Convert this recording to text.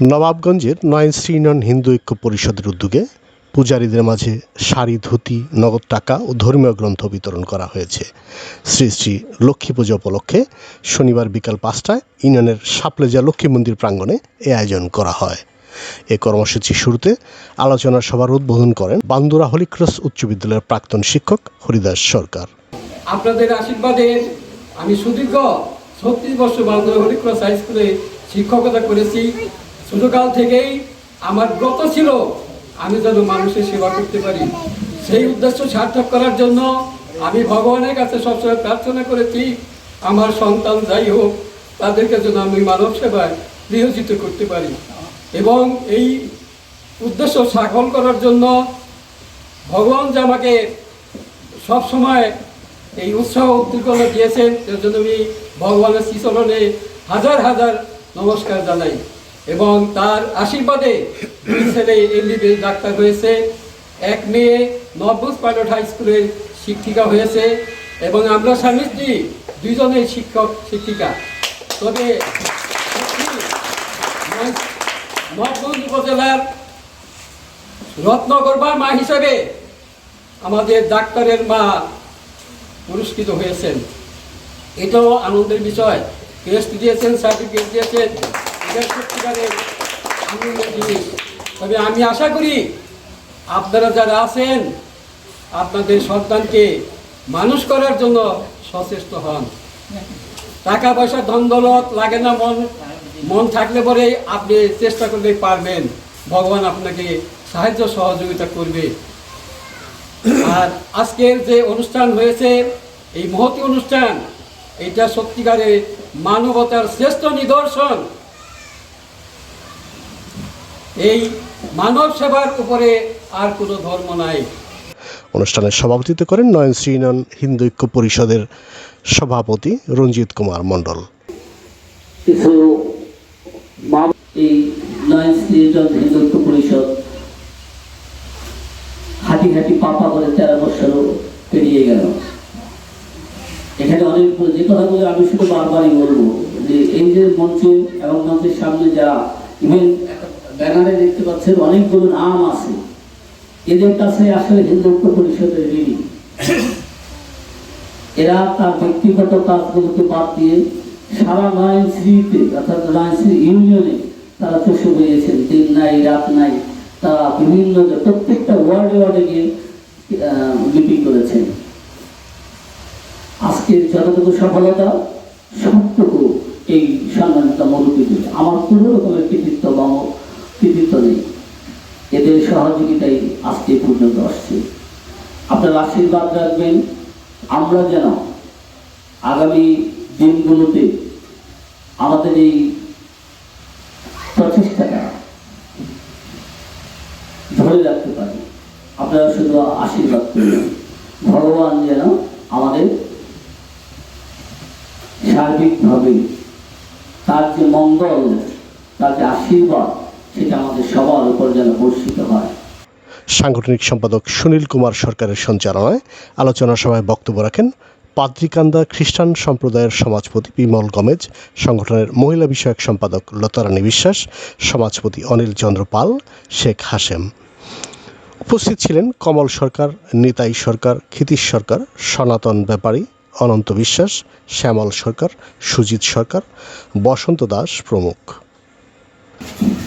নবাবগঞ্জের নয়নশ্রী ইউনিয়ন হিন্দু ঐক্য পরিষদের উদ্যোগে পূজারীদের মাঝে শাড়ি, ধুতি, নগদ টাকা ও ধর্মীয় গ্রন্থ বিতরণ করা হয়েছে। শ্রী শ্রী লক্ষ্মী পূজা উপলক্ষে শনিবার বিকাল পাঁচটায় ইউনিয়নের সাপলেজা লক্ষ্মী মন্দির প্রাঙ্গণে এ আয়োজন করা হয়। এ কর্মসূচি শুরুতে আলোচনা সভার উদ্বোধন করেন বান্দুরা হলিক্রস উচ্চ বিদ্যালয়ের প্রাক্তন শিক্ষক হরিদাস সরকার। আপনাদের আশীর্বাদে আমি সুদীর্ঘ ছত্রিশ বছর বাংলা হরিক্রস হাই স্কুলে শিক্ষকতা করেছি। ছোটকাল থেকেই আমার ব্রত ছিল, আমি যেন মানুষের সেবা করতে পারি। সেই উদ্দেশ্য সার্থক করার জন্য আমি ভগবানের কাছে সবসময় প্রার্থনা করেছি, আমার সন্তান যাই হোক, তাদেরকে যেন আমি মানব সেবায় নিয়োজিত করতে পারি। এবং এই উদ্দেশ্য সাফল করার জন্য ভগবান যে আমাকে সবসময় এই উৎসাহ উদ্দীপনা দিয়েছেন, এর জন্য আমি ভগবানের শ্রীচরণে হাজার হাজার নমস্কার জানাই। এবং তার আশীর্বাদে দুই ছেলে এমবিবিএস ডাক্তার হয়েছে। এক মেয়ে নববুজ পাইলট হাই স্কুলের শিক্ষিকা হয়েছে এবং আমরা স্বামীজি স্ত্রী দুইজনেই শিক্ষক, শিক্ষিকা। তবে নবগঞ্জ উপজেলার রত্নগর্বার মা হিসেবে আমাদের ডাক্তারের মা পুরস্কৃত হয়েছেন। এটাও আনন্দের বিষয়। টেস্ট দিয়েছেন, সার্টিফিকেট দিয়েছেন। তবে আমি আশা করি আপনারা যারা আছেন, আপনাদের সন্তানকে মানুষ করার জন্য সচেষ্ট হন। টাকা পয়সা ধন দৌলত লাগে না, মন মন থাকলে পরে আপনি চেষ্টা করলে পারবেন। ভগবান আপনাকে সাহায্য সহযোগিতা করবে। আর আজকের যে অনুষ্ঠান হয়েছে, এই মহতি অনুষ্ঠান, এটা সত্যিকারে মানবতার শ্রেষ্ঠ নিদর্শন। এই মানব সেবার উপরে আর কোনো ধর্ম নাই। অনুষ্ঠানে সভাপতিত্ব করেন নয়নশ্রী ইউনিয়ন হিন্দু ঐক্য পরিষদের সভাপতি রঞ্জিত কুমার মণ্ডল। কিছু পরিষদ হাঁটি হাঁটি পাপা করে তেরো বছরও পেরিয়ে গেল। এখানে অনেক যে কথাগুলো আমি শুধু বারবারই বলব যে এই যে মঞ্চ এবং মঞ্চের সামনে যারা ইভেন ব্যানারে দেখতে পাচ্ছেন অনেকগুলো নাম আছে। এদের কাছে আসলে হিন্দুত্ব পরিষদের ঋণী। এরা তার ব্যক্তিগত কাজগুলোকে বাদ দিয়ে সারা নয়নশ্রীতে অর্থাৎ নয়নশ্রী ইউনিয়নে তারা চষে বেরিয়েছেন দিন নাই, রাত নাই। তারা বিভিন্ন প্রত্যেকটা ওয়ার্ডে ওয়ার্ডে গিয়ে মিটিং করেছেন। আজকের যতটুকু সফলতা, সবটুকু এই সম্মানিত মরুবিদের আমার কোনো রকমের কৃতিত্ব বা আমার কৃতিত্ব নেই এদের সহযোগিতাই আজকে পর্যন্ত আসছে। আপনারা আশীর্বাদ রাখবেন। আমরা যেন আগামী দিনগুলোতে আমাদের এই প্রচেষ্টাটা ধরে রাখতে পারি। আপনারা শুধু আশীর্বাদ করবেন ভগবান যেন আমাদের সার্বিকভাবে তার যে মঙ্গল, তার যে আশীর্বাদ সাংগঠনিক সম্পাদক সুনীল কুমার সরকারের সঞ্চালনায় আলোচনা সভায় বক্তব্য রাখেন পাদ্রিকান্দা খ্রিস্টান সম্প্রদায়ের সমাজপতি বিমল গমেজ, সংগঠনের মহিলা বিষয়ক সম্পাদক লতারানী বিশ্বাস, সমাজপতি অনিল চন্দ্র পাল, শেখ হাসেম উপস্থিত ছিলেন কমল সরকার, নিতাই সরকার, ক্ষিতীশ সরকার, সনাতন ব্যাপারী, অনন্ত বিশ্বাস, শ্যামল সরকার, সুজিত সরকার, বসন্ত দাস প্রমুখ।